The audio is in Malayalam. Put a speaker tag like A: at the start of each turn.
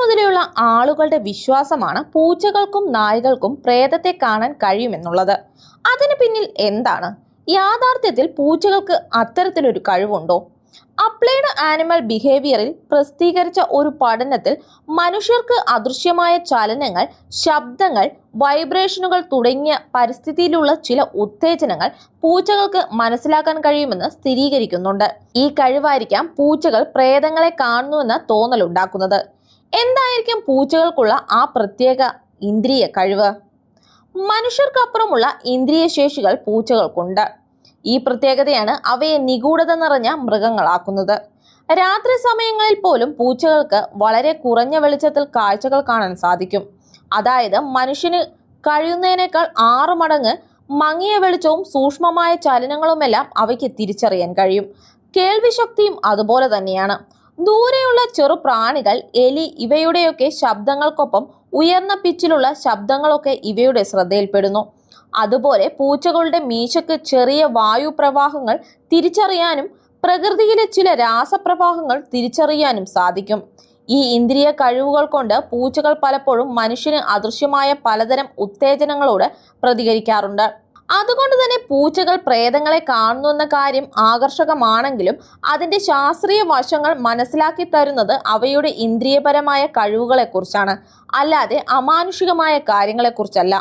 A: മുതലെയുള്ള ആളുകളുടെ വിശ്വാസമാണ് പൂച്ചകൾക്കും നായകൾക്കും പ്രേതത്തെ കാണാൻ കഴിയുമെന്നുള്ളത്. അതിന് പിന്നിൽ എന്താണ്? യാഥാർത്ഥ്യത്തിൽ പൂച്ചകൾക്ക് അത്തരത്തിലൊരു കഴിവുണ്ടോ? അപ്ലൈഡ് ആനിമൽ ബിഹേവിയറിൽ പ്രസിദ്ധീകരിച്ച ഒരു പഠനത്തിൽ മനുഷ്യർക്ക് അദൃശ്യമായ ചലനങ്ങൾ ശബ്ദങ്ങൾ വൈബ്രേഷനുകൾ തുടങ്ങിയ പരിസ്ഥിതിയിലുള്ള ചില ഉത്തേജനങ്ങൾ പൂച്ചകൾക്ക് മനസ്സിലാക്കാൻ കഴിയുമെന്ന് സ്ഥിരീകരിക്കുന്നുണ്ട്. ഈ കഴിവായിരിക്കാം പൂച്ചകൾ പ്രേതങ്ങളെ കാണുന്നുവെന്ന തോന്നലുണ്ടാക്കുന്നത്. എന്തായിരിക്കും പൂച്ചകൾക്കുള്ള ആ പ്രത്യേക ഇന്ദ്രിയ കഴിവ്? മനുഷ്യർക്കപ്പുറമുള്ള ഇന്ദ്രിയ ശേഷികൾ പൂച്ചകൾക്കുണ്ട്. ഈ പ്രത്യേകതയാണ് അവയെ നിഗൂഢത നിറഞ്ഞ മൃഗങ്ങളാക്കുന്നത്. രാത്രി സമയങ്ങളിൽ പോലും പൂച്ചകൾക്ക് വളരെ കുറഞ്ഞ വെളിച്ചത്തിൽ കാഴ്ചകൾ കാണാൻ സാധിക്കും. അതായത് മനുഷ്യന് കഴിയുന്നതിനേക്കാൾ ആറു മടങ്ങ് മങ്ങിയ വെളിച്ചവും സൂക്ഷ്മമായ ചലനങ്ങളുമെല്ലാം അവയ്ക്ക് തിരിച്ചറിയാൻ കഴിയും. കേൾവിശക്തിയും അതുപോലെ തന്നെയാണ്. ദൂരെയുള്ള ചെറു പ്രാണികൾ എലി ഇവയുടെയൊക്കെ ശബ്ദങ്ങൾക്കൊപ്പം ഉയർന്ന പിച്ചിലുള്ള ശബ്ദങ്ങളൊക്കെ ഇവയുടെ ശ്രദ്ധയിൽപ്പെടുന്നു. അതുപോലെ പൂച്ചകളുടെ മീശക്ക് ചെറിയ വായുപ്രവാഹങ്ങൾ തിരിച്ചറിയാനും പ്രകൃതിയിലെ ചില രാസപ്രവാഹങ്ങൾ തിരിച്ചറിയാനും സാധിക്കും. ഈ ഇന്ദ്രിയ കഴിവുകൾ കൊണ്ട് പൂച്ചകൾ പലപ്പോഴും മനുഷ്യന് അദൃശ്യമായ പലതരം ഉത്തേജനങ്ങളോട് പ്രതികരിക്കാറുണ്ട്. അതുകൊണ്ട് തന്നെ പൂച്ചകൾ പ്രേതങ്ങളെ കാണുന്നു എന്ന കാര്യം ആകർഷകമാണെങ്കിലും അതിന്റെ ശാസ്ത്രീയ വശങ്ങൾ മനസ്സിലാക്കി തരുന്നത് അവയുടെ ഇന്ദ്രിയപരമായ കഴിവുകളെക്കുറിച്ചാണ്. അല്ലാതെ അമാനുഷികമായ കാര്യങ്ങളെക്കുറിച്ചല്ല.